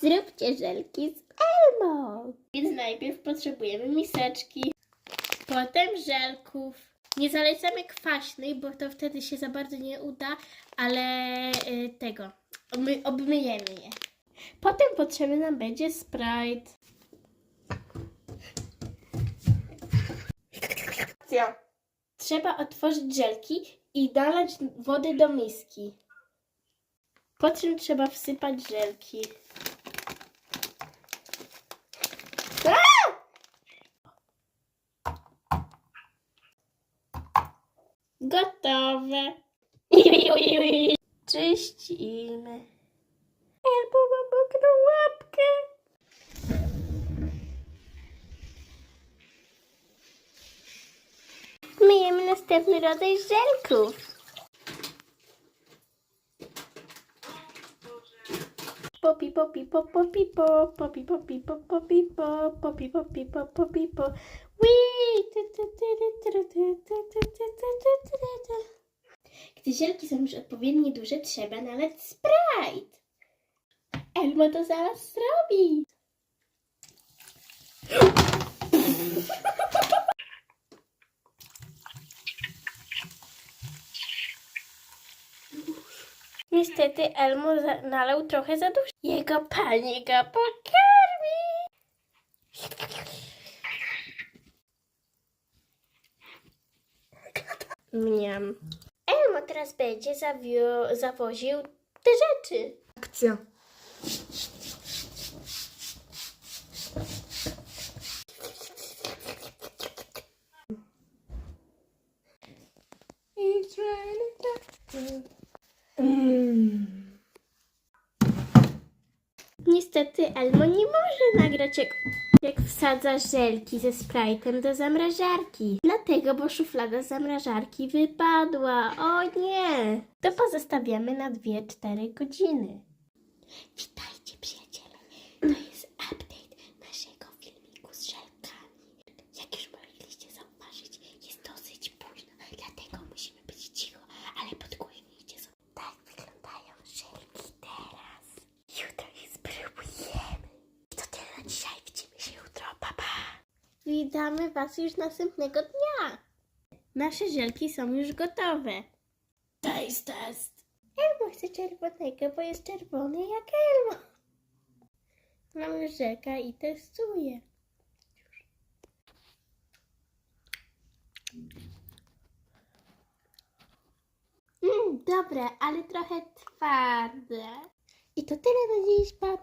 Zróbcie żelki z Elmo. Więc najpierw potrzebujemy miseczki, potem żelków. Nie zalecamy kwaśnej, bo to wtedy się za bardzo nie uda, ale y, tego, my obmyjemy je. Potem potrzebny nam będzie Sprite. Trzeba otworzyć żelki i nalać wody do miski. Po czym trzeba wsypać żelki. Gotowe. Czyścimy. Albo mokrą łapkę. Myjemy następny rodzaj żelków. Popi, popi, pop, popi, pop, popi, popi, pop, popi, pop, popi, popi, pop, popi, pop. Gdy zielki są już odpowiednio duże, trzeba nalać Sprite. Elmo to zaraz zrobi. Niestety Elmo nalał trochę za dużo. Jego pani go. Mniam. Elmo teraz będzie zawio- zawoził te rzeczy. Akcja. Niestety Elmo nie może nagrać jak, jak wsadza żelki ze Sprite'em do zamrażarki. Dlatego, bo szuflada zamrażarki wypadła. O nie! To pozostawiamy na 2-4 godziny. Witajcie przyjaciele. To jest update naszego filmiku z żelkami. Jak już mogliście zauważyć, jest dosyć późno, dlatego musimy być cicho, ale podgłośnijcie sobie. Tak wyglądają żelki teraz. Jutro je spróbujemy. I to tyle na dzisiaj. Widzimy się jutro. Pa, pa. Witamy Was już następnego dnia. Nasze żelki są już gotowe. Taste test. Elmo chce czerwonego, bo jest czerwony jak Elmo. Mam już żelka i testuję. Mm, dobre, ale trochę twarde. I to tyle na dziś, pa,